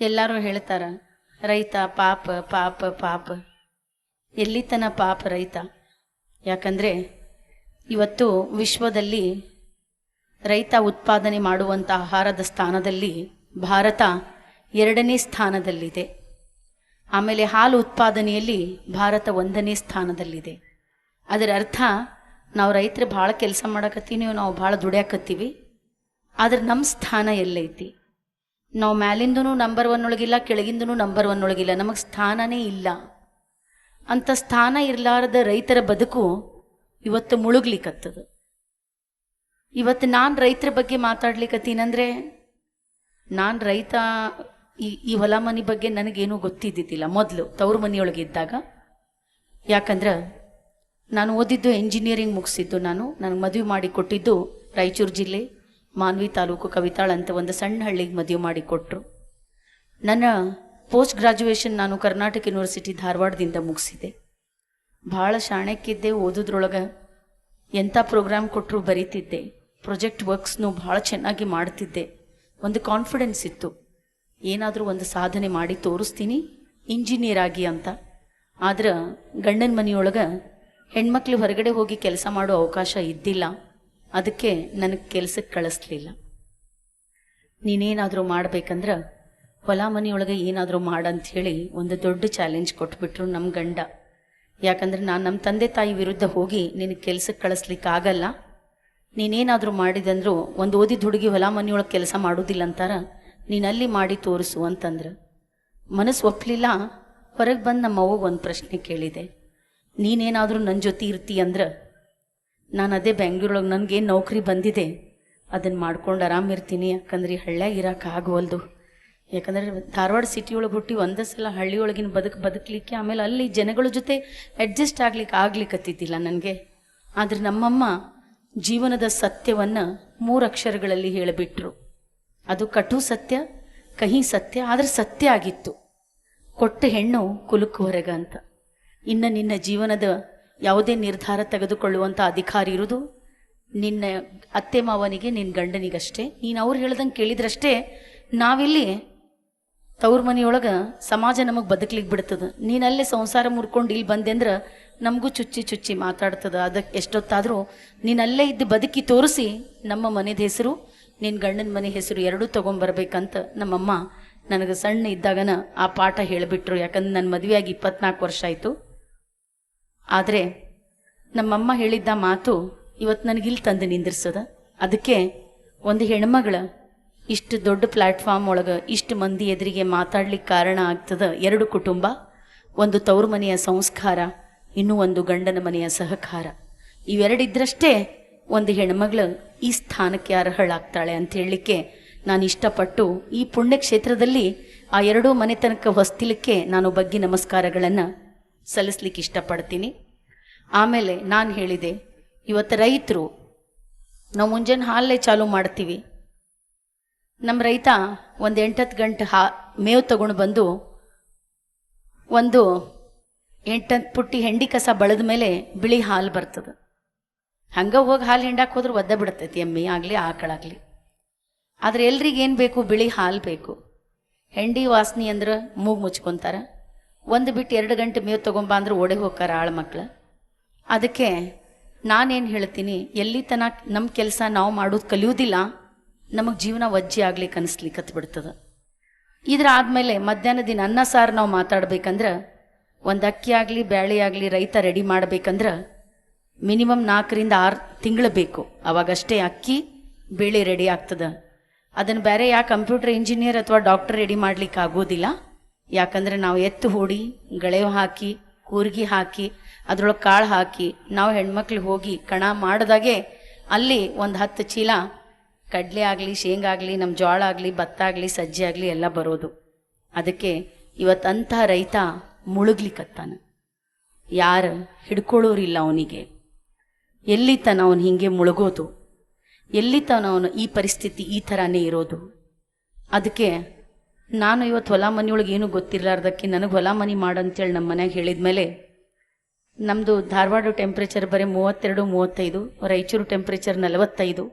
ಎಲ್ಲರೂ ಹೇಳ್ತಾರ, ರೈತ, ಪಾಪ ಪಾಪ ಪಾಪ. ಎಲ್ಲಿತನ ಪಾಪ ರೈತ? ಯಾಕಂದರೆ ಇವತ್ತು ವಿಶ್ವದಲ್ಲಿ ರೈತ ಉತ್ಪಾದನೆ ಮಾಡುವಂಥ ಆಹಾರದ ಸ್ಥಾನದಲ್ಲಿ ಭಾರತ ಎರಡನೇ ಸ್ಥಾನದಲ್ಲಿದೆ. ಆಮೇಲೆ ಹಾಲು ಉತ್ಪಾದನೆಯಲ್ಲಿ ಭಾರತ ಒಂದನೇ ಸ್ಥಾನದಲ್ಲಿದೆ. ಅದರ ಅರ್ಥ, ನಾವು ರೈತರು ಭಾಳ ಕೆಲಸ ಮಾಡಕತ್ತೀವಿ, ನಾವು ಭಾಳ ದುಡಿಯಾಕತ್ತೀವಿ. ಆದ್ರೆ ನಮ್ಮ ಸ್ಥಾನ ಎಲ್ಲೈತಿ? ನಾವು ಮ್ಯಾಲಿಂದೂ ನಂಬರ್ ಒನ್ ಒಳಗಿಲ್ಲ ಕೆಳಗಿಂದೂ ನಂಬರ್ ಒನ್ ಒಳಗಿಲ್ಲ. ನಮಗೆ ಸ್ಥಾನನೇ ಇಲ್ಲ. ಅಂಥ ಸ್ಥಾನ ಇರಲಾರದ ರೈತರ ಬದುಕು ಇವತ್ತು ಮುಳುಗ್ಲಿಕ್ಕತ್ತದ ಇವತ್ತು ನಾನು ರೈತರ ಬಗ್ಗೆ ಮಾತಾಡ್ಲಿಕ್ಕತ್ತೀನಂದರೆ ನಾನು ರೈತ, ಈ ಈ ಹೊಲ ಮನೆ ಬಗ್ಗೆ ನನಗೇನೂ ಗೊತ್ತಿದ್ದಿದ್ದಿಲ್ಲ. ಮೊದಲು ತವ್ರ ಮನೆಯೊಳಗಿದ್ದಾಗ ಯಾಕಂದ್ರೆ, ನಾನು ಓದಿದ್ದು ಎಂಜಿನಿಯರಿಂಗ್ ಮುಗಿಸಿದ್ದು ನಾನು. ನನಗೆ ಮದುವೆ ಮಾಡಿ ಕೊಟ್ಟಿದ್ದು ರಾಯಚೂರು ಜಿಲ್ಲೆ. ಮಾನ್ವಿ ತಾಲೂಕು ಕವಿತಾಳ್ ಅಂತ ಒಂದು ಸಣ್ಣ ಹಳ್ಳಿಗೆ ಮದುವೆ ಮಾಡಿಕೊಟ್ರು ನನ್ನ ಪೋಸ್ಟ್ ಗ್ರಾಜುಯೇಷನ್ ನಾನು ಕರ್ನಾಟಕ ಯೂನಿವರ್ಸಿಟಿ ಧಾರವಾಡದಿಂದ ಮುಗಿಸಿದೆ. ಭಾಳ ಶಾಣಕ್ಕಿದ್ದೆ, ಓದೋದ್ರೊಳಗೆ ಎಂಥ ಪ್ರೋಗ್ರಾಮ್ ಕೊಟ್ಟರು ಬರೀತಿದ್ದೆ. ಪ್ರೊಜೆಕ್ಟ್ ವರ್ಕ್ಸ್ನು ಭಾಳ ಚೆನ್ನಾಗಿ ಮಾಡ್ತಿದ್ದೆ. ಒಂದು ಕಾನ್ಫಿಡೆನ್ಸ್ ಇತ್ತು. ಏನಾದರೂ ಒಂದು ಸಾಧನೆ ಮಾಡಿ ತೋರಿಸ್ತೀನಿ, ಇಂಜಿನಿಯರ್ ಆಗಿ ಅಂತ. ಆದ್ರೆ ಗಂಡನ ಮನೆಯೊಳಗೆ ಹೆಣ್ಮಕ್ಳು ಹೊರಗಡೆ ಹೋಗಿ ಕೆಲಸ ಮಾಡೋ ಅವಕಾಶ ಇದ್ದಿಲ್ಲ. ಅದಕ್ಕೆ ನನಗೆ ಕೆಲಸಕ್ಕೆ ಕಳಿಸ್ಲಿಲ್ಲ. ನೀನೇನಾದರೂ ಮಾಡ್ಬೇಕಂದ್ರೆ ಹೊಲ ಮನೆಯೊಳಗೆ ಏನಾದರೂ ಹೇಳಿ ಒಂದು ದೊಡ್ಡ ಚಾಲೆಂಜ್ ಕೊಟ್ಬಿಟ್ರು ನಮ್ಮ ಗಂಡ. ಯಾಕಂದ್ರೆ ನಾನು ನಮ್ಮ ತಂದೆ ತಾಯಿ ವಿರುದ್ಧ ಹೋಗಿ ನಿನಗೆ ಕೆಲ್ಸಕ್ಕೆ ಕಳಿಸ್ಲಿಕ್ಕೆ ಆಗಲ್ಲ ನೀನೇನಾದರೂ ಮಾಡಿದಂದ್ರು ಒಂದು ಓದಿದ ಹುಡುಗಿ ಹೊಲ ಮನೆಯೊಳಗೆ ಕೆಲಸ ಮಾಡೋದಿಲ್ಲ ಅಂತಾರ ನೀನಲ್ಲಿ ಮಾಡಿ ತೋರಿಸು ಅಂತಂದ್ರೆ. ಮನಸ್ಸು ಒಪ್ಪಲಿಲ್ಲ ಹೊರಗೆ ಬಂದು ನಮ್ಮ ಅವ್ವಗೆ ಒಂದು ಪ್ರಶ್ನೆ ಕೇಳಿದೆ. ನೀನೇನಾದರೂ ನನ್ನ ಜೊತೆ ಇರ್ತೀಯ ಅಂದ್ರೆ ನಾನು ಅದೇ ಬೆಂಗಳೂರೊಳಗೆ ನನಗೇನು ನೌಕರಿ ಬಂದಿದೆ. ಅದನ್ನು ಮಾಡ್ಕೊಂಡು ಆರಾಮಿರ್ತೀನಿ, ಯಾಕಂದ್ರೆ ಈ ಹಳ್ಳ್ಯಾಗ ಆಗವಲ್ದು ಯಾಕಂದರೆ ಧಾರವಾಡ ಸಿಟಿ ಒಳಗೆ ಹುಟ್ಟಿ ಒಂದೇ ಸಲ ಹಳ್ಳಿಯೊಳಗಿನ ಬದುಕು ಬದುಕಲಿಕ್ಕೆ ಆಮೇಲೆ ಅಲ್ಲಿ ಜನಗಳ ಜೊತೆ ಅಡ್ಜಸ್ಟ್ ಆಗ್ಲಿಕ್ಕೆ ಆಗ್ಲಿಕ್ಕತ್ತಿದ್ದಿಲ್ಲ ನನಗೆ. ಆದರೆ ನಮ್ಮಮ್ಮ ಜೀವನದ ಸತ್ಯವನ್ನು ಮೂರು ಅಕ್ಷರಗಳಲ್ಲಿ ಹೇಳಿಬಿಟ್ರು. ಅದು ಕಟು ಸತ್ಯ, ಕಹಿ ಸತ್ಯ, ಆದರೆ ಸತ್ಯ ಆಗಿತ್ತು. ಕೊಟ್ಟ ಹೆಣ್ಣು ಕುಲುಕು ಹೊರಗ ಅಂತ. ಇನ್ನು ನಿನ್ನ ಜೀವನದ ಯಾವುದೇ ನಿರ್ಧಾರ ತೆಗೆದುಕೊಳ್ಳುವಂಥ ಅಧಿಕಾರ ಇರೋದು ನಿನ್ನ ಅತ್ತೆ ಮಾವನಿಗೆ ನಿನ್ನ ಗಂಡನಿಗಷ್ಟೇ. ನೀನು ಅವ್ರು ಹೇಳ್ದಂಗೆ ಕೇಳಿದ್ರಷ್ಟೇ ನಾವಿಲ್ಲಿ ತವ್ರ ಮನೆಯೊಳಗೆ ಸಮಾಜ ನಮಗೆ ಬದುಕಲಿಕ್ಕೆ ಬಿಡ್ತದೆ. ನೀನಲ್ಲೇ ಸಂಸಾರ ಮುರ್ಕೊಂಡು ಇಲ್ಲಿ ಬಂದೆ ಅಂದ್ರೆ ನಮಗೂ ಚುಚ್ಚಿ ಚುಚ್ಚಿ ಮಾತಾಡ್ತದೆ. ಅದಕ್ಕೆ ಎಷ್ಟೊತ್ತಾದರೂ ನೀನಲ್ಲೇ ಇದ್ದು ಬದುಕಿ ತೋರಿಸಿ ನಮ್ಮ ಮನೆದ ಹೆಸರು ನಿನ್ನ ಗಂಡನ ಮನೆ ಹೆಸರು ಎರಡೂ ತೊಗೊಂಬರ್ಬೇಕಂತ ನಮ್ಮಮ್ಮ ನನಗೆ ಸಣ್ಣ ಇದ್ದಾಗನ ಆ ಪಾಠ ಹೇಳಿಬಿಟ್ರು. ಯಾಕಂದ್ರೆ ನನ್ನ ಮದುವೆಯಾಗಿ ಇಪ್ಪತ್ನಾಲ್ಕು ವರ್ಷ ಆಯಿತು. ಆದರೆ ನಮ್ಮಮ್ಮ ಹೇಳಿದ್ದ ಮಾತು ಇವತ್ತು ನನಗಿಲ್ಲಿ ತಂದು ನಿಂದಿರ್ಸದ? ಅದಕ್ಕೆ ಒಂದು ಹೆಣ್ಮಗಳ ಇಷ್ಟು ದೊಡ್ಡ ಪ್ಲ್ಯಾಟ್ಫಾರ್ಮ್ ಒಳಗೆ ಇಷ್ಟು ಮಂದಿ ಎದುರಿಗೆ ಮಾತಾಡ್ಲಿಕ್ಕೆ ಕಾರಣ ಆಗ್ತದ ಎರಡು ಕುಟುಂಬ, ಒಂದು ತವ್ರ ಮನೆಯ ಸಂಸ್ಕಾರ, ಇನ್ನೂ ಒಂದು ಗಂಡನ ಮನೆಯ ಸಹಕಾರ. ಇವೆರಡಿದ್ರಷ್ಟೇ ಒಂದು ಹೆಣ್ಮಗಳು ಈ ಸ್ಥಾನಕ್ಕೆ ಅರ್ಹಳಾಗ್ತಾಳೆ ಅಂತ ಹೇಳಲಿಕ್ಕೆ ನಾನು ಇಷ್ಟಪಟ್ಟು ಈ ಪುಣ್ಯಕ್ಷೇತ್ರದಲ್ಲಿ ಆ ಎರಡೂ ಮನೆತನಕ ಹೊಸ್ತಿಲಿಕ್ಕೆ ನಾನು ಬಗ್ಗೆ ನಮಸ್ಕಾರಗಳನ್ನು ಸಲ್ಲಿಸ್ಲಿಕ್ಕೆ ಇಷ್ಟಪಡ್ತೀನಿ. ಆಮೇಲೆ ನಾನು ಹೇಳಿದೆ, ಇವತ್ತು ರೈತರು, ನಾವು ಮುಂಜಾನೆ ಹಾಲೇ ಚಾಲು ಮಾಡ್ತೀವಿ. ನಮ್ಮ ರೈತ ಒಂದು ಎಂಟತ್ತು ಗಂಟೆ ಹಾ, ಮೇವು ತಗೊಂಡು ಬಂದು ಒಂದು ಎಂಟತ್ತು ಪುಟ್ಟಿ ಹೆಂಡಿ ಕಸ ಬಳದ ಮೇಲೆ ಬಿಳಿ ಹಾಲು ಬರ್ತದೆ. ಹಂಗೆ ಹೋಗಿ ಹಾಲು ಹಿಂಡಕ್ಕೆ ಹೋದ್ರೆ ಒದ್ದೆ ಬಿಡ್ತೈತಿ ಎಮ್ಮೆ, ಆಗಲಿ ಆಕಳಾಗಲಿ ಆದರೆ ಎಲ್ರಿಗೇನು ಬೇಕು? ಬಿಳಿ ಹಾಲು ಬೇಕು. ಹೆಂಡಿ ವಾಸನೆ ಅಂದ್ರೆ ಮೂಗು ಮುಚ್ಕೊಂತಾರ. ಒಂದು ಬಿಟ್ಟು ಎರಡು ಗಂಟೆ ಮೇವು ತೊಗೊಂಬ ಅಂದ್ರೆ ಓಡೆ ಹೋಗ್ತಾರೆ ಆಳು ಮಕ್ಳು. ಅದಕ್ಕೆ ನಾನೇನು ಹೇಳ್ತೀನಿ, ಎಲ್ಲಿ ತನಕ ನಮ್ಮ ಕೆಲಸ ನಾವು ಮಾಡೋದು ಕಲಿಯೋದಿಲ್ಲ, ನಮಗೆ ಜೀವನ ವಜ್ಜಿ ಆಗ್ಲಿಕ್ಕೆ ಅನಿಸ್ಲಿಕ್ಕೆ ಬಿಡ್ತದೆ. ಇದ್ರ ಆದಮೇಲೆ ಮಧ್ಯಾಹ್ನ ದಿನ ಅನ್ನ ಸಾರು ನಾವು ಮಾತಾಡ್ಬೇಕಂದ್ರೆ, ಒಂದು ಅಕ್ಕಿ ಆಗಲಿ, ಬ್ಯಾಳೆ ಆಗಲಿ, ರೈತ ರೆಡಿ ಮಾಡ್ಬೇಕಂದ್ರೆ, ಮಿನಿಮಮ್ ನಾಲ್ಕರಿಂದ ಆರು ತಿಂಗಳು ಬೇಕು. ಅವಾಗಷ್ಟೇ ಅಕ್ಕಿ, ಬೇಳೆ ರೆಡಿ ಆಗ್ತದೆ. ಅದನ್ನು ಬೇರೆ ಯಾ ಕಂಪ್ಯೂಟರ್ ಇಂಜಿನಿಯರ್ ಅಥವಾ ಡಾಕ್ಟರ್ ರೆಡಿ ಮಾಡ್ಲಿಕ್ಕೆ ಆಗೋದಿಲ್ಲ. ಯಾಕಂದ್ರೆ ನಾವು ಎತ್ತು ಹೂಡಿ ಗಳೆವು ಹಾಕಿ, ಕೂರ್ಗಿ ಹಾಕಿ, ಅದ್ರೊಳಗೆ ಕಾಳು ಹಾಕಿ ನಾವು ಹೆಣ್ಮಕ್ಳು ಹೋಗಿ ಕಣ ಮಾಡಿದಾಗೆ ಅಲ್ಲಿ ಒಂದು ಹತ್ತು ಚೀಲ ಕಡಲೆ ಆಗಲಿ, ಶೇಂಗಾ ಆಗಲಿ ನಮ್ಮ ಜೋಳ ಆಗಲಿ, ಭತ್ತ ಆಗಲಿ, ಸಜ್ಜೆ ಆಗಲಿ ಎಲ್ಲ ಬರೋದು. ಅದಕ್ಕೆ ಇವತ್ತಂಥ ರೈತ ಮುಳುಗ್ಲಿಕ್ಕತ್ತಾನ ಯಾರು ಹಿಡ್ಕೊಳ್ಳೋರಿಲ್ಲ ಅವನಿಗೆ. ಎಲ್ಲಿ ತನ ಅವನು ಹಿಂಗೆ ಮುಳುಗೋದು? ಎಲ್ಲಿ ತನ ಅವನು ಈ ಪರಿಸ್ಥಿತಿ ಈ ಥರನೇ ಇರೋದು? ಅದಕ್ಕೆ ನಾನು ಇವತ್ತು ಹೊಲ ಮನೆಯೊಳಗೆ ಏನೂ ಗೊತ್ತಿರಲಾರ್ದಕ್ಕೆ ನನಗೆ ಹೊಲ ಮನೆ ಮಾಡಂತೇಳಿ ನಮ್ಮ ಮನ್ಯಾಗ ಹೇಳಿದ್ಮೇಲೆ ನಮ್ಮದು ಧಾರವಾಡ ಟೆಂಪ್ರೇಚರ್ ಬರೀ ಮೂವತ್ತೆರಡು, ಮೂವತ್ತೈದು, ರಾಯಚೂರು ಟೆಂಪ್ರೇಚರ್ ನಲವತ್ತೈದು.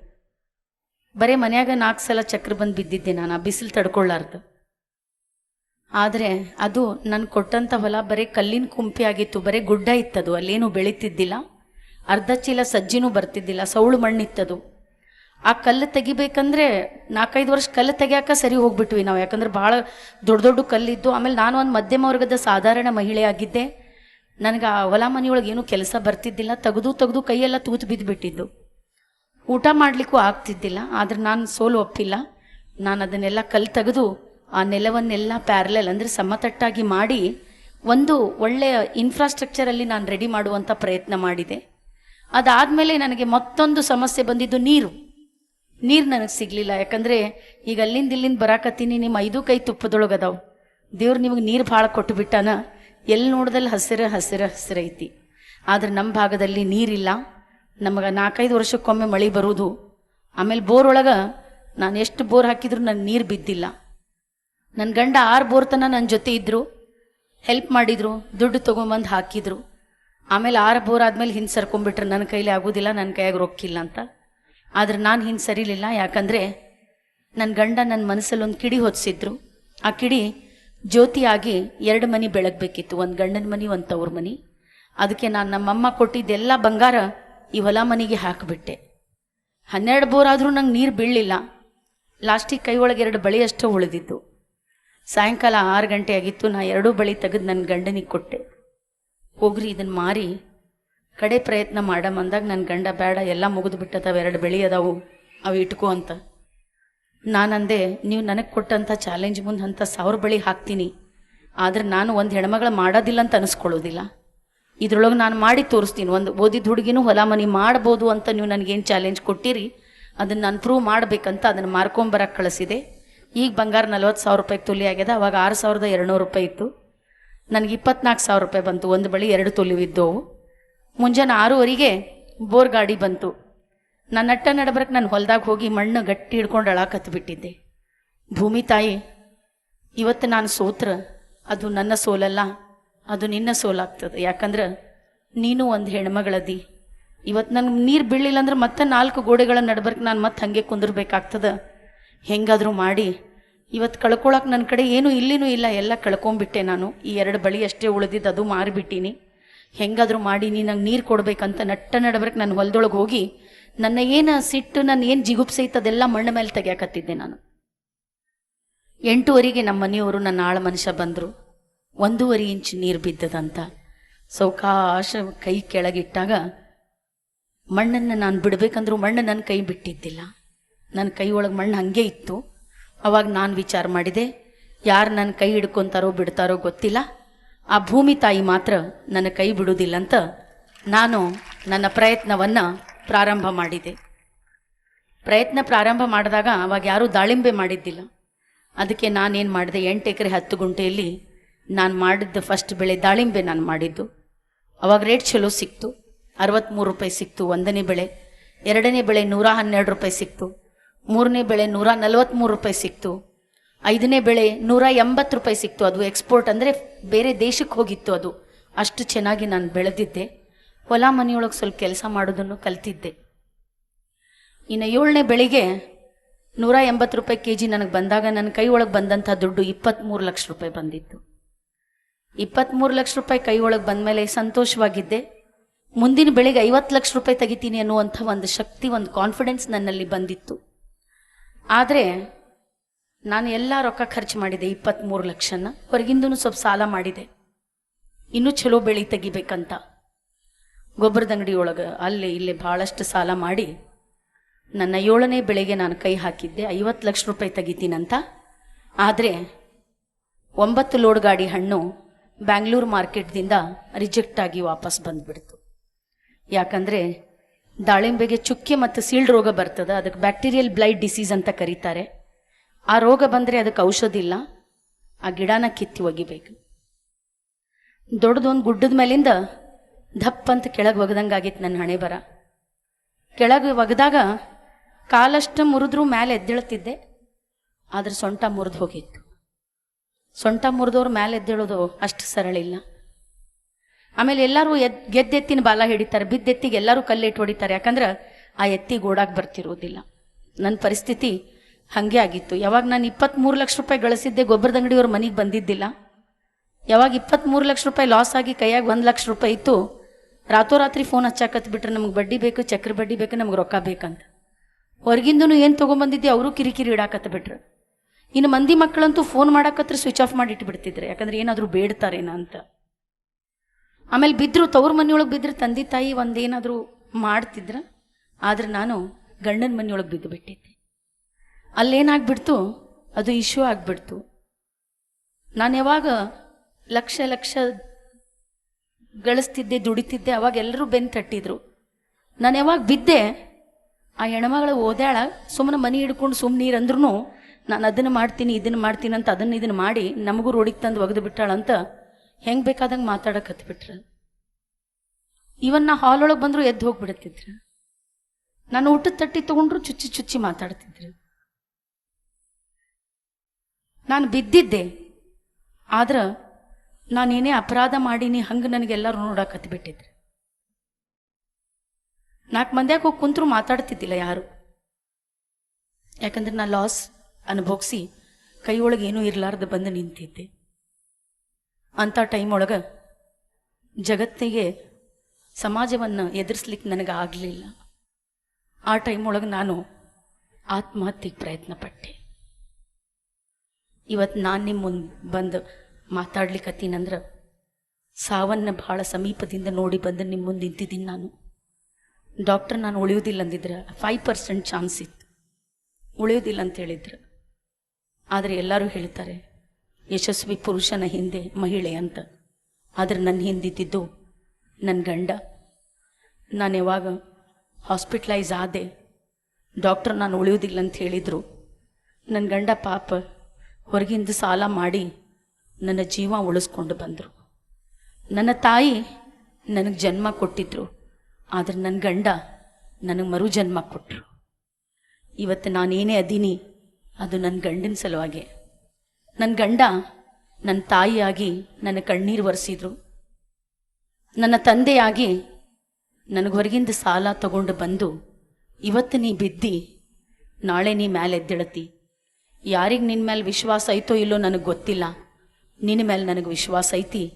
ಬರೀ ಮನೆಯಾಗ ನಾಲ್ಕು ಸಲ ಚಕ್ರ ಬಂದು ಬಿದ್ದಿದ್ದೆ ನಾನು, ಆ ಬಿಸಿಲು ತಡ್ಕೊಳ್ಳಾರ್ದು ಆದರೆ ಅದು ನಾನು ಕೊಟ್ಟಂಥ ಹೊಲ ಬರೀ ಕಲ್ಲಿನ ಕುಂಪಿ ಆಗಿತ್ತು, ಬರೀ ಗುಡ್ಡ ಇತ್ತದು, ಅಲ್ಲೇನು ಬೆಳೀತಿದ್ದಿಲ್ಲ. ಅರ್ಧ ಚೀಲ ಸಜ್ಜಿನೂ ಬರ್ತಿದ್ದಿಲ್ಲ, ಸೌಳು ಮಣ್ಣಿತ್ತದು. ಆ ಕಲ್ಲು ತೆಗಿಬೇಕಂದ್ರೆ ನಾಲ್ಕೈದು ವರ್ಷ ಕಲ್ಲು ತೆಗಿಯಾಕ ಸರಿ ಹೋಗ್ಬಿಟ್ವಿ ನಾವು. ಯಾಕಂದ್ರೆ ಭಾಳ ದೊಡ್ಡ ದೊಡ್ಡ ಕಲ್ಲಿದ್ದು. ಆಮೇಲೆ ನಾನು ಒಂದು ಮಧ್ಯಮ ವರ್ಗದ ಸಾಧಾರಣ ಮಹಿಳೆ ಆಗಿದ್ದೆ. ನನಗೆ ಆ ಹೊಲ ಮನೆಯೊಳಗೆ ಏನೂ ಕೆಲಸ ಬರ್ತಿದ್ದಿಲ್ಲ. ತೆಗೆದು ತೆಗೆದು ಕೈಯೆಲ್ಲ ತೂತು ಬಿದ್ದುಬಿಟ್ಟಿದ್ದು ಊಟ ಮಾಡಲಿಕ್ಕೂ ಆಗ್ತಿದ್ದಿಲ್ಲ. ಆದ್ರೆ ನಾನು ಸೋಲು ಒಪ್ಪಿಲ್ಲ. ನಾನು ಅದನ್ನೆಲ್ಲ ಕಲ್ಲು ತೆಗೆದು ಆ ನೆಲವನ್ನೆಲ್ಲ ಪ್ಯಾರಲಲ್ ಅಂದರೆ ಸಮತಟ್ಟಾಗಿ ಮಾಡಿ ಒಂದು ಒಳ್ಳೆಯ ಇನ್ಫ್ರಾಸ್ಟ್ರಕ್ಚರಲ್ಲಿ ನಾನು ರೆಡಿ ಮಾಡುವಂಥ ಪ್ರಯತ್ನ ಮಾಡಿದೆ. ಅದಾದಮೇಲೆ ನನಗೆ ಮತ್ತೊಂದು ಸಮಸ್ಯೆ ಬಂದಿದ್ದು ನೀರು. ನೀರು ನನಗೆ ಸಿಗಲಿಲ್ಲ. ಯಾಕಂದರೆ ಈಗ ಅಲ್ಲಿಂದ ಇಲ್ಲಿಂದ ಬರಾಕತ್ತೀನಿ, ನಿಮ್ಮ ಐದು ಕೈ ತುಪ್ಪದೊಳಗೆ ಅದಾವು ದೇವ್ರು ನಿಮಗೆ ನೀರು ಭಾಳ ಕೊಟ್ಟು ಬಿಟ್ಟಾನ ಎಲ್ಲಿ ನೋಡ್ದಲ್ಲಿ ಹಸಿರು ಹಸಿರು ಹಸಿರೈತಿ ಆದ್ರೆ ನಮ್ಮ ಭಾಗದಲ್ಲಿ ನೀರಿಲ್ಲ. ನಮಗೆ ನಾಲ್ಕೈದು ವರ್ಷಕ್ಕೊಮ್ಮೆ ಮಳೆ ಬರುವುದು ಆಮೇಲೆ ಬೋರ್ ಒಳಗೆ ನಾನು ಎಷ್ಟು ಬೋರ್ ಹಾಕಿದ್ರು ನನ್ನ ನೀರು ಬಿದ್ದಿಲ್ಲ. ನನ್ನ ಗಂಡ ಆರು ಬೋರ್ ತನ ನನ್ನ ಜೊತೆ ಇದ್ದರು ಹೆಲ್ಪ್ ಮಾಡಿದ್ರು, ದುಡ್ಡು ತೊಗೊಂಬಂದು ಹಾಕಿದ್ರು. ಆಮೇಲೆ ಆರು ಬೋರ್ ಆದಮೇಲೆ ಹಿಂದೆ ಸರ್ಕೊಂಡ್ಬಿಟ್ರೆ ನನ್ನ ಕೈಲಿ ಆಗೋದಿಲ್ಲ ನನ್ನ ಕೈಯಾಗ ರೊಕ್ಕಿಲ್ಲ ಅಂತ. ಆದ್ರೆ ನಾನು ಹಿಂದೆ ಸರಿಲಿಲ್ಲ. ಯಾಕಂದರೆ ನನ್ನ ಗಂಡ ನನ್ನ ಮನಸ್ಸಲ್ಲಿ ಒಂದು ಕಿಡಿ ಹೊತ್ತಿಸಿದ್ರು ಆ ಕಿಡಿ ಜ್ಯೋತಿಯಾಗಿ ಎರಡು ಮನೆ ಬೆಳಗ್ಬೇಕಿತ್ತು. ಒಂದು ಗಂಡನ ಮನೆ, ಒಂದು ತವ್ರ ಮನೆ. ಅದಕ್ಕೆ ನಾನು ನಮ್ಮಮ್ಮ ಕೊಟ್ಟಿದ್ದೆಲ್ಲ ಬಂಗಾರ ಈ ಹೊಲ ಮನೆಗೆ ಹಾಕಿಬಿಟ್ಟೆ. ಹನ್ನೆರಡು ಬೋರಾದರೂ ನಂಗೆ ನೀರು ಬೀಳಲಿಲ್ಲ. ಲಾಸ್ಟಿಗೆ ಕೈ ಒಳಗೆ ಎರಡು ಬಳಿ ಅಷ್ಟೇ ಉಳಿದಿದ್ದು. ಸಾಯಂಕಾಲ ಆರು ಗಂಟೆ ಆಗಿತ್ತು. ನಾ ಎರಡೂ ಬಳಿ ತೆಗೆದು ನನ್ನ ಗಂಡನಿಗೆ ಕೊಟ್ಟೆ. ಹೋಗ್ರಿ ಇದನ್ನು ಮಾರಿ. ಕಡೆ ಪ್ರಯತ್ನ ಮಾಡಮಂದಾಗ ನನ್ನ ಗಂಡ ಬೇಡ ಎಲ್ಲ ಮುಗಿದು ಬಿಟ್ಟದವು, ಎರಡು ಬೆಳಿ ಅದಾವು, ಅವು ಇಟ್ಕೋ ಅಂತ. ನಾನಂದೆ ನೀವು ನನಗೆ ಕೊಟ್ಟಂಥ ಚಾಲೆಂಜ್ ಮುಂದೆ ಅಂಥ ಸಾವಿರ ಬಳಿ ಹಾಕ್ತೀನಿ. ಆದರೆ ನಾನು ಒಂದು ಹೆಣ್ಮಗಳು ಮಾಡೋದಿಲ್ಲ ಅಂತ ಅನಿಸ್ಕೊಳ್ಳೋದಿಲ್ಲ. ಇದ್ರೊಳಗೆ ನಾನು ಮಾಡಿ ತೋರಿಸ್ತೀನಿ. ಒಂದು ಓದಿದ ಹುಡುಗಿನೂ ಹೊಲ ಮನೆ ಮಾಡ್ಬೋದು ಅಂತ ನೀವು ನನಗೇನು ಚಾಲೆಂಜ್ ಕೊಟ್ಟಿರಿ? ಅದನ್ನು ನಾನು ಪ್ರೂವ್ ಮಾಡಬೇಕಂತ ಅದನ್ನು ಮಾರ್ಕೊಂಬರಕ್ಕೆ ಕಳಿಸಿದೆ. ಈಗ ಬಂಗಾರ ನಲ್ವತ್ತು ಸಾವಿರ ರೂಪಾಯಿ ತೊಲಿ ಆಗ್ಯದ, ಅವಾಗ ಆರು ಸಾವಿರದ ಎರಡುನೂರು ರೂಪಾಯಿ ಇತ್ತು. ನನಗೆ ಇಪ್ಪತ್ನಾಲ್ಕು ಸಾವಿರ ರೂಪಾಯಿ ಬಂತು. ಒಂದು ಬಳಿ ಎರಡು ತೊಲಿವಿದ್ದವು ಮುಂಜಾನೆ ಆರೂವರೆಗೆ ಬೋರ್ ಗಾಡಿ ಬಂತು. ನನ್ನ ಅಟ್ಟ ನಡಬರಕ್ಕೆ ನಾನು ಹೊಲ್ದಾಗ ಹೋಗಿ ಮಣ್ಣು ಗಟ್ಟಿ ಹಿಡ್ಕೊಂಡು ಅಳಾಕತ್ತು ಬಿಟ್ಟಿದ್ದೆ. ಭೂಮಿ ತಾಯಿ, ಇವತ್ತು ನಾನು ಸೋತ್ರ, ಅದು ನನ್ನ ಸೋಲಲ್ಲ, ಅದು ನಿನ್ನ ಸೋಲಾಗ್ತದೆ. ಯಾಕಂದ್ರೆ ನೀನು ಒಂದು ಹೆಣ್ಮಗಳದಿ. ಇವತ್ತು ನನಗೆ ನೀರು ಬೀಳಲಿಲ್ಲ ಅಂದ್ರೆ ಮತ್ತೆ ನಾಲ್ಕು ಗೋಡೆಗಳ ನಡ್ಬರ್ಕ್ ನಾನು ಮತ್ತೆ ಹಾಗೆ ಕುಂದಿರ್ಬೇಕಾಗ್ತದೆ. ಹೆಂಗಾದರೂ ಮಾಡಿ. ಇವತ್ತು ಕಳ್ಕೊಳಕ್ಕೆ ನನ್ನ ಕಡೆ ಏನೂ ಇಲ್ಲಿನೂ ಇಲ್ಲ, ಎಲ್ಲ ಕಳ್ಕೊಂಬಿಟ್ಟೆ ನಾನು. ಈ ಎರಡು ಬಳಿ ಅಷ್ಟೇ ಉಳಿದಿದ್ದು, ಅದು ಮಾರಿಬಿಟ್ಟೀನಿ. ಹೆಂಗಾದರೂ ಮಾಡಿ, ನೀ ನಂಗೆ ನೀರು ಕೊಡ್ಬೇಕಂತ ನಟ್ಟ ನಡಬರ್ಕ್ ನಾನು ಹೊಲದೊಳಗೆ ಹೋಗಿ, ನನ್ನ ಏನು ಸಿಟ್ಟು ನನ್ನ ಏನು ಜಿಗುಪ್ಸೆ ಇತ್ತು ಅದೆಲ್ಲ ಮಣ್ಣ ಮೇಲೆ ತೆಗಿಯಾಕತ್ತಿದ್ದೆ ನಾನು. ಎಂಟುವರೆಗೆ ನಮ್ಮ ಮನೆಯವರು ನನ್ನ ಆಳ ಮನುಷ್ಯ ಬಂದರು. ಒಂದೂವರೆ ಇಂಚ್ ನೀರು ಬಿದ್ದದಂತ. ಸೌಕಾಶ ಕೈ ಕೆಳಗಿಟ್ಟಾಗ, ಮಣ್ಣನ್ನು ನಾನು ಬಿಡಬೇಕಂದ್ರೂ ಮಣ್ಣು ನನ್ನ ಕೈ ಬಿಟ್ಟಿದ್ದಿಲ್ಲ. ನನ್ನ ಕೈ ಒಳಗೆ ಮಣ್ಣು ಹಾಗೆ ಇತ್ತು. ಅವಾಗ ನಾನು ವಿಚಾರ ಮಾಡಿದೆ, ಯಾರು ನನ್ನ ಕೈ ಹಿಡ್ಕೊಂತಾರೋ ಬಿಡ್ತಾರೋ ಗೊತ್ತಿಲ್ಲ. ಆ ಭೂಮಿ ತಾಯಿ ಮಾತ್ರ ನನ್ನ ಕೈ ಬಿಡುವುದಿಲ್ಲ ಅಂತ ನಾನು ನನ್ನ ಪ್ರಯತ್ನವನ್ನು ಪ್ರಾರಂಭ ಮಾಡಿದೆ. ಪ್ರಯತ್ನ ಪ್ರಾರಂಭ ಮಾಡಿದಾಗ ಅವಾಗ ಯಾರೂ ದಾಳಿಂಬೆ ಮಾಡಿದ್ದಿಲ್ಲ. ಅದಕ್ಕೆ ನಾನೇನು ಮಾಡಿದೆ, ಎಂಟು ಎಕರೆ ಹತ್ತು ಗುಂಟೆಯಲ್ಲಿ ನಾನು ಮಾಡಿದ್ದ ಫಸ್ಟ್ ಬೆಳೆ ದಾಳಿಂಬೆ ನಾನು ಮಾಡಿದ್ದು. ಅವಾಗ ರೇಟ್ ಚಲೋ ಸಿಕ್ತು. ಅರವತ್ತ್ಮೂರು ರೂಪಾಯಿ ಸಿಕ್ತು ಒಂದನೇ ಬೆಳೆ. ಎರಡನೇ ಬೆಳೆ ನೂರ ಹನ್ನೆರಡು ರೂಪಾಯಿ ಸಿಕ್ತು. ಮೂರನೇ ಬೆಳೆ ನೂರ ನಲವತ್ತ್ಮೂರು ರೂಪಾಯಿ ಸಿಕ್ತು. ಐದನೇ ಬೆಳೆ ನೂರ ಎಂಬತ್ತು ರೂಪಾಯಿ ಸಿಕ್ತು. ಅದು ಎಕ್ಸ್ಪೋರ್ಟ್ ಅಂದರೆ ಬೇರೆ ದೇಶಕ್ಕೆ ಹೋಗಿತ್ತು ಅದು. ಅಷ್ಟು ಚೆನ್ನಾಗಿ ನಾನು ಬೆಳೆದಿದ್ದೆ. ಹೊಲ ಮನೆಯೊಳಗೆ ಸ್ವಲ್ಪ ಕೆಲಸ ಮಾಡೋದನ್ನು ಕಲ್ತಿದ್ದೆ. ಇನ್ನು ಏಳನೇ ಬೆಳೆಗೆ ನೂರ ಎಂಬತ್ತು ರೂಪಾಯಿ ಕೆ ಜಿ ನನಗೆ ಬಂದಾಗ ನನ್ನ ಕೈ ಒಳಗೆ ಬಂದಂಥ ದುಡ್ಡು ಇಪ್ಪತ್ತ್ಮೂರು ಲಕ್ಷ ರೂಪಾಯಿ ಬಂದಿತ್ತು. ಇಪ್ಪತ್ತ್ಮೂರು ಲಕ್ಷ ರೂಪಾಯಿ ಕೈ ಒಳಗೆ ಬಂದಮೇಲೆ ಸಂತೋಷವಾಗಿದ್ದೆ. ಮುಂದಿನ ಬೆಳೆಗೆ ಐವತ್ತು ಲಕ್ಷ ರೂಪಾಯಿ ತೆಗಿತೀನಿ ಅನ್ನುವಂಥ ಒಂದು ಶಕ್ತಿ, ಒಂದು ಕಾನ್ಫಿಡೆನ್ಸ್ ನನ್ನಲ್ಲಿ ಬಂದಿತ್ತು. ಆದರೆ ನಾನು ಎಲ್ಲ ರೊಕ್ಕ ಖರ್ಚು ಮಾಡಿದೆ ಇಪ್ಪತ್ತ್ಮೂರು ಲಕ್ಷನ. ಹೊರಗಿಂದೂ ಸ್ವಲ್ಪ ಸಾಲ ಮಾಡಿದೆ. ಇನ್ನೂ ಚಲೋ ಬೆಳೆ ತೆಗಿಬೇಕಂತ. ಗೊಬ್ಬರದ ಅಂಗಡಿ ಒಳಗೆ ಅಲ್ಲಿ ಇಲ್ಲಿ ಭಾಳಷ್ಟು ಸಾಲ ಮಾಡಿ ನನ್ನ ಏಳನೇ ಬೆಳೆಗೆ ನಾನು ಕೈ ಹಾಕಿದ್ದೆ. ಐವತ್ತು ಲಕ್ಷ ರೂಪಾಯಿ ತೆಗಿತೀನಂತ. ಆದರೆ ಒಂಬತ್ತು ಲೋಡ್ ಗಾಡಿ ಹಣ್ಣು ಬ್ಯಾಂಗ್ಳೂರು ಮಾರ್ಕೆಟ್ದಿಂದ ರಿಜೆಕ್ಟ್ ಆಗಿ ವಾಪಸ್ ಬಂದುಬಿಡ್ತು. ಯಾಕಂದರೆ ದಾಳಿಂಬೆಗೆ ಚುಕ್ಕೆ ಮತ್ತು ಸೀಳ್ ರೋಗ ಬರ್ತದೆ, ಅದಕ್ಕೆ ಬ್ಯಾಕ್ಟೀರಿಯಲ್ ಬ್ಲೈಟ್ ಡಿಸೀಸ್ ಅಂತ ಕರೀತಾರೆ. ಆ ರೋಗ ಬಂದರೆ ಅದಕ್ಕೆ ಔಷಧಿ ಇಲ್ಲ. ಆ ಗಿಡನ ಕಿತ್ತಿ ಒಗಿಬೇಕು. ದೊಡ್ಡದೊಂದು ಗುಡ್ಡದ ಮೇಲಿಂದ ದಪ್ಪ ಅಂತ ಕೆಳಗೆ ಒಗದಂಗಾಗಿತ್ತು ನನ್ನ ಹಣೆ ಬರ. ಕೆಳಗೆ ಒಗೆದಾಗ ಕಾಲಷ್ಟು ಮುರಿದ್ರೂ ಮೇಲೆ ಎದ್ದೇಳ್ತಿದ್ದೆ. ಆದ್ರೆ ಸೊಂಟ ಮುರಿದು ಹೋಗಿತ್ತು. ಸೊಂಟ ಮುರಿದವ್ರು ಮೇಲೆ ಎದ್ದೇಳೋದು ಅಷ್ಟು ಸರಳ ಇಲ್ಲ. ಆಮೇಲೆ ಎಲ್ಲರೂ ಎದ್, ಗೆದ್ದೆತ್ತಿನ ಬಾಲ ಹಿಡಿತಾರೆ. ಬಿದ್ದೆತ್ತಿಗೆ ಎಲ್ಲರೂ ಕಲ್ಲಿಟ್ಟು ಹೊಡಿತಾರೆ. ಯಾಕಂದ್ರೆ ಆ ಎತ್ತಿ ಓಡಾಕ್ ಬರ್ತಿರೋದಿಲ್ಲ. ನನ್ನ ಪರಿಸ್ಥಿತಿ ಹಾಗೆ ಆಗಿತ್ತು. ಯಾವಾಗ ನಾನು ಇಪ್ಪತ್ತ್ಮೂರು ಲಕ್ಷ ರೂಪಾಯಿ ಗಳಿಸಿದ್ದೆ, ಗೊಬ್ಬರದ ಅಂಗಡಿಯವ್ರ ಮನೆಗೆ ಬಂದಿದ್ದಿಲ್ಲ. ಯಾವಾಗ ಇಪ್ಪತ್ತ್ಮೂರು ಲಕ್ಷ ರೂಪಾಯಿ ಲಾಸ್ ಆಗಿ ಕೈಯಾಗ ಒಂದು ಲಕ್ಷ ರೂಪಾಯಿ ಇತ್ತು ರಾತ್ರೋರಾತ್ರಿ ಫೋನ್ ಹಚ್ಚಾಕತ್ ಬಿಟ್ರೆ ನಮ್ಗೆ ಬಡ್ಡಿ ಬೇಕು, ಚಕ್ರ ಬಡ್ಡಿ ಬೇಕು, ನಮ್ಗೆ ರೊಕ್ಕ ಬೇಕಂತ. ಹೊರಗಿಂದೂ ಏನು ತೊಗೊಂಬಂದಿದ್ದೆ, ಅವರು ಕಿರಿಕಿರಿ ಇಡಾಕತ್ತ ಬಿಟ್ರು. ಇನ್ನು ಮಂದಿ ಮಕ್ಕಳಂತೂ ಫೋನ್ ಮಾಡಾಕತ್ರ ಸ್ವಿಚ್ ಆಫ್ ಮಾಡಿ ಇಟ್ಬಿಡ್ತಿದ್ರೆ ಯಾಕಂದ್ರೆ ಏನಾದರೂ ಬೇಡ್ತಾರೇನ ಅಂತ. ಆಮೇಲೆ ಬಿದ್ದರು ತವ್ರ ಮನೆಯೊಳಗೆ ಬಿದ್ದರೆ ತಂದೆ ತಾಯಿ ಒಂದೇನಾದರೂ ಮಾಡ್ತಿದ್ರ, ಆದ್ರೆ ನಾನು ಗಂಡನ ಮನೆಯೊಳಗೆ ಬಿದ್ದು ಬಿಟ್ಟಿದ್ದೆ ಅಲ್ಲೇನಾಗ್ಬಿಡ್ತು? ಅದು ಇಶ್ಯೂ ಆಗ್ಬಿಡ್ತು. ನಾನು ಯಾವಾಗ ಲಕ್ಷ ಲಕ್ಷ ಗಳಿಸ್ತಿದ್ದೆ, ದುಡಿತಿದ್ದೆ, ಅವಾಗ ಎಲ್ಲರೂ ಬೆನ್ ತಟ್ಟಿದ್ರು. ನಾನು ಯಾವಾಗ ಬಿದ್ದೆ, ಆ ಹೆಣ್ಮಗಳ ಓದ್ಯಾಳ ಸುಮ್ಮನೆ ಮನೆ ಹಿಡ್ಕೊಂಡು ಸುಮ್ಮನೆ ನೀರಂದ್ರೂ ನಾನು ಅದನ್ನು ಮಾಡ್ತೀನಿ, ಇದನ್ನು ಮಾಡ್ತೀನಿ ಅಂತ ಅದನ್ನು ಇದನ್ನು ಮಾಡಿ ನಮಗೂ ರೋಡಿಗೆ ತಂದು ಒಗೆದು ಬಿಟ್ಟಾಳಂತ ಹೆಂಗೆ ಬೇಕಾದಂಗೆ ಮಾತಾಡಕತ್ಬಿಟ್ರು ಇವನ್ ನಾ ಹಾಲೊಳಗೆ ಒಳಗೆ ಬಂದರೂ ಎದ್ದು ಹೋಗ್ಬಿಡುತ್ತಿದ್ರು. ನಾನು ಊಟದ ತಟ್ಟಿ ತಗೊಂಡ್ರು ಚುಚ್ಚಿ ಚುಚ್ಚಿ ಮಾತಾಡ್ತಿದ್ರು. ನಾನು ಬಿದ್ದಿದ್ದೆ. ಆದ್ರೆ ನಾನೇನೇ ಅಪರಾಧ ಮಾಡೀನಿ ಹಂಗೆ ನನಗೆಲ್ಲರೂ ಬಿಟ್ಟಿದ್ರು. ನಾಲ್ಕು ಮಂದ್ಯಾಗ ಹೋಗಿ ಕುಂತರು ಮಾತಾಡ್ತಿದ್ದಿಲ್ಲ ಯಾರು. ಯಾಕಂದ್ರೆ ನಾ ಲಾಸ್ ಅನುಭವಿಸಿ ಕೈ ಒಳಗೆ ಏನೂ ಇರಲಾರ್ದು ಬಂದು ನಿಂತಿದ್ದೆ. ಅಂಥ ಟೈಮ್ ಒಳಗೆ ಜಗತ್ತಿಗೆ ಸಮಾಜವನ್ನು ಎದುರಿಸ್ಲಿಕ್ಕೆ ನನಗೆ ಆಗಲಿಲ್ಲ. ಆ ಟೈಮ್ ಒಳಗೆ ನಾನು ಆತ್ಮಹತ್ಯೆಗೆ ಪ್ರಯತ್ನ ಪಟ್ಟೆ ಇವತ್ತು ನಾನು ನಿಮ್ಮ ಮುಂದೆ ಬಂದು ಮಾತಾಡ್ಲಿಕ್ಕತ್ತೀನಂದ್ರೆ ಸಾವನ್ನು ಭಾಳ ಸಮೀಪದಿಂದ ನೋಡಿ ಬಂದು ನಿಮ್ಮ ಮುಂದೆ ನಿಂತಿದ್ದೀನಿ ನಾನು. ಡಾಕ್ಟರ್ ನಾನು ಉಳಿಯೋದಿಲ್ಲ ಅಂದಿದ್ರೆ ಫೈವ್ ಪರ್ಸೆಂಟ್ ಚಾನ್ಸ್ ಇತ್ತು. ಉಳಿಯೋದಿಲ್ಲ ಅಂತ ಹೇಳಿದ್ರು. ಆದರೆ ಎಲ್ಲರೂ ಹೇಳ್ತಾರೆ, ಯಶಸ್ವಿ ಪುರುಷನ ಹಿಂದೆ ಮಹಿಳೆ ಅಂತ. ಆದರೆ ನನ್ನ ಹಿಂದಿದ್ದಿದ್ದು ನನ್ನ ಗಂಡ. ನಾನು ಯಾವಾಗ ಹಾಸ್ಪಿಟ್ಲೈಸ್ ಆದೆ, ಡಾಕ್ಟರ್ ನಾನು ಉಳಿಯೋದಿಲ್ಲ ಅಂತ ಹೇಳಿದರು ನನ್ನ ಗಂಡ ಪಾಪ ಹೊರಗಿಂದ ಸಾಲ ಮಾಡಿ ನನ್ನ ಜೀವ ಉಳಿಸ್ಕೊಂಡು ಬಂದರು. ನನ್ನ ತಾಯಿ ನನಗೆ ಜನ್ಮ ಕೊಟ್ಟಿದ್ರು, ಆದರೆ ನನ್ನ ಗಂಡ ನನಗೆ ಮರು ಜನ್ಮ ಕೊಟ್ಟರು ಇವತ್ತು ನಾನೇನೇ ಅದೀನಿ, ಅದು ನನ್ನ ಗಂಡನ ಸಲುವಾಗಿ. ನನ್ನ ಗಂಡ ನನ್ನ ತಾಯಿಯಾಗಿ ನನ್ನ ಕಣ್ಣೀರು ಒರೆಸಿದ್ರು. ನನ್ನ ತಂದೆಯಾಗಿ ನನಗೆ ಹೊರಗಿಂದ ಸಾಲ ತಗೊಂಡು ಬಂದು, ಇವತ್ತು ನೀ ಬಿದ್ದಿ, ನಾಳೆ ನೀ ಮೇಲೆ ಎದ್ದೇಳತಿ ಯಾರಿಗೆ ನಿನ್ನ ಮೇಲೆ ವಿಶ್ವಾಸ ಐತೋ ಇಲ್ಲೋ ನನಗೆ ಗೊತ್ತಿಲ್ಲ. ನಿನ್ನ ಮೇಲೆ ನನಗೆ ವಿಶ್ವಾಸ ಐತಿ.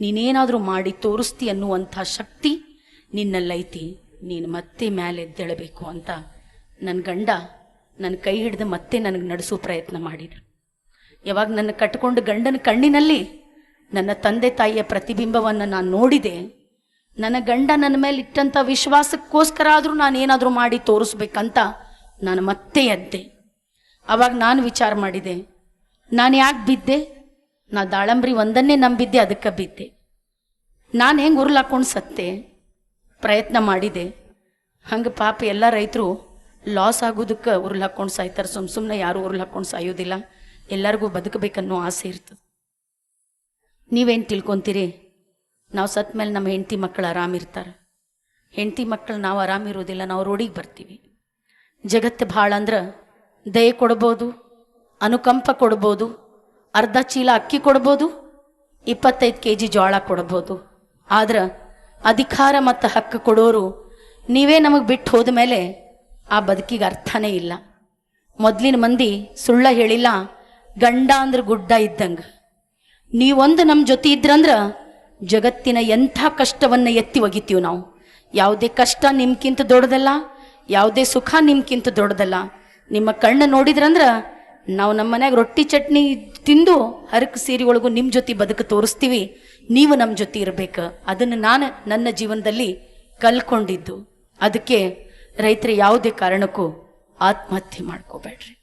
ನೀನೇನಾದರೂ ಮಾಡಿ ತೋರಿಸ್ತಿ ಅನ್ನುವಂಥ ಶಕ್ತಿ ನಿನ್ನಲ್ಲೈತಿ. ನೀನು ಮತ್ತೆ ಮೇಲೆ ಎದ್ದೇಳಬೇಕು ಅಂತ ನನ್ನ ಗಂಡ ನನ್ನ ಕೈ ಹಿಡಿದು ಮತ್ತೆ ನನಗೆ ನಡೆಸೋ ಪ್ರಯತ್ನ ಮಾಡಿದ್ರು ಯಾವಾಗ ನನ್ನ ಕಟ್ಕೊಂಡು ಗಂಡನ ಕಣ್ಣಿನಲ್ಲಿ ನನ್ನ ತಂದೆ ತಾಯಿಯ ಪ್ರತಿಬಿಂಬವನ್ನು ನಾನು ನೋಡಿದೆ. ನನ್ನ ಗಂಡ ನನ್ನ ಮೇಲೆ ಇಟ್ಟಂಥ ವಿಶ್ವಾಸಕ್ಕೋಸ್ಕರ ಆದರೂ ನಾನು ಏನಾದರೂ ಮಾಡಿ ತೋರಿಸ್ಬೇಕಂತ ನಾನು ಮತ್ತೆ ಎದ್ದೆ. ಅವಾಗ ನಾನು ವಿಚಾರ ಮಾಡಿದೆ. ನಾನು ಯಾಕೆ ಬಿದ್ದೆ? ನಾ ದಾಳಂಬ್ರಿ ಒಂದನ್ನೇ ನಂಬಿದ್ದೆ, ಅದಕ್ಕೆ ಬಿದ್ದೆ. ನಾನು ಹೆಂಗೆ ಉರ್ಲಾಕೊಂಡು ಸತ್ತೆ? ಪ್ರಯತ್ನ ಮಾಡಿದೆ. ಹಂಗೆ ಪಾಪ ಎಲ್ಲ ರೈತರು ಲಾಸ್ ಆಗೋದಕ್ಕೆ ಉರ್ಲಾಕೊಂಡು ಸಾಯ್ತಾರೆ. ಸುಮ್ ಸುಮ್ಮನೆ ಯಾರು ಉರ್ಲಾಕೊಂಡು ಸಾಯೋದಿಲ್ಲ. ಎಲ್ಲರಿಗೂ ಬದುಕಬೇಕನ್ನೋ ಆಸೆ ಇರ್ತದೆ ನೀವೇನು ತಿಳ್ಕೊತೀರಿ? ನಾವು ಸತ್ತ ಮೇಲೆ ನಮ್ಮ ಹೆಂಡತಿ ಮಕ್ಕಳು ಆರಾಮಿರ್ತಾರೆ ಹೆಂಡತಿ ಮಕ್ಕಳು ನಾವು ಆರಾಮಿರೋದಿಲ್ಲ ನಾವು ರೋಡಿಗೆ ಬರ್ತೀವಿ. ಜಗತ್ತು ಭಾಳ ಅಂದ್ರೆ ದಯೆ ಕೊಡ್ಬೋದು, ಅನುಕಂಪ ಕೊಡ್ಬೋದು, ಅರ್ಧ ಚೀಲ ಅಕ್ಕಿ ಕೊಡ್ಬೋದು, ಇಪ್ಪತ್ತೈದು ಕೆ ಜಿ ಜೋಳ ಕೊಡ್ಬೋದು. ಆದ್ರೆ ಅಧಿಕಾರ ಮತ್ತು ಹಕ್ಕು ಕೊಡೋರು ನೀವೇ ನಮಗೆ ಬಿಟ್ಟು ಹೋದ ಮೇಲೆ ಆ ಬದುಕಿಗೆ ಅರ್ಥನೇ ಇಲ್ಲ. ಮೊದಲಿನ ಮಂದಿ ಸುಳ್ಳ ಹೇಳಿಲ್ಲ, ಗಂಡ ಅಂದ್ರೆ ಗುಡ್ಡ ಇದ್ದಂಗೆ. ನೀವೊಂದು ನಮ್ಮ ಜೊತೆ ಇದ್ರಂದ್ರೆ ಜಗತ್ತಿನ ಎಂಥ ಕಷ್ಟವನ್ನು ಎತ್ತಿ ಒಗಿತೀವಿ ನಾವು. ಯಾವುದೇ ಕಷ್ಟ ನಿಮ್ಗಿಂತ ದೊಡ್ಡದಲ್ಲ, ಯಾವುದೇ ಸುಖ ನಿಮ್ಗಿಂತ ದೊಡ್ಡದಲ್ಲ. ನಿಮ್ಮ ಕಣ್ಣು ನೋಡಿದ್ರಂದ್ರ ನಾವು ನಮ್ಮ ಮನ್ಯಾಗ ರೊಟ್ಟಿ ಚಟ್ನಿ ತಿಂದು ಹರಕು ಸೀರೆ ಒಳಗು ನಿಮ್ಮ ಜೊತೆ ಬದುಕು ತೋರಿಸ್ತೀವಿ. ನೀವು ನಮ್ಮ ಜೊತೆ ಇರಬೇಕು. ಅದನ್ನು ನಾನು ನನ್ನ ಜೀವನದಲ್ಲಿ ಕಲ್ಕೊಂಡಿದ್ದು. ಅದಕ್ಕೆ ರೈತರ ಯಾವುದೇ ಕಾರಣಕ್ಕೂ ಆತ್ಮಹತ್ಯೆ ಮಾಡ್ಕೋಬೇಡ್ರಿ.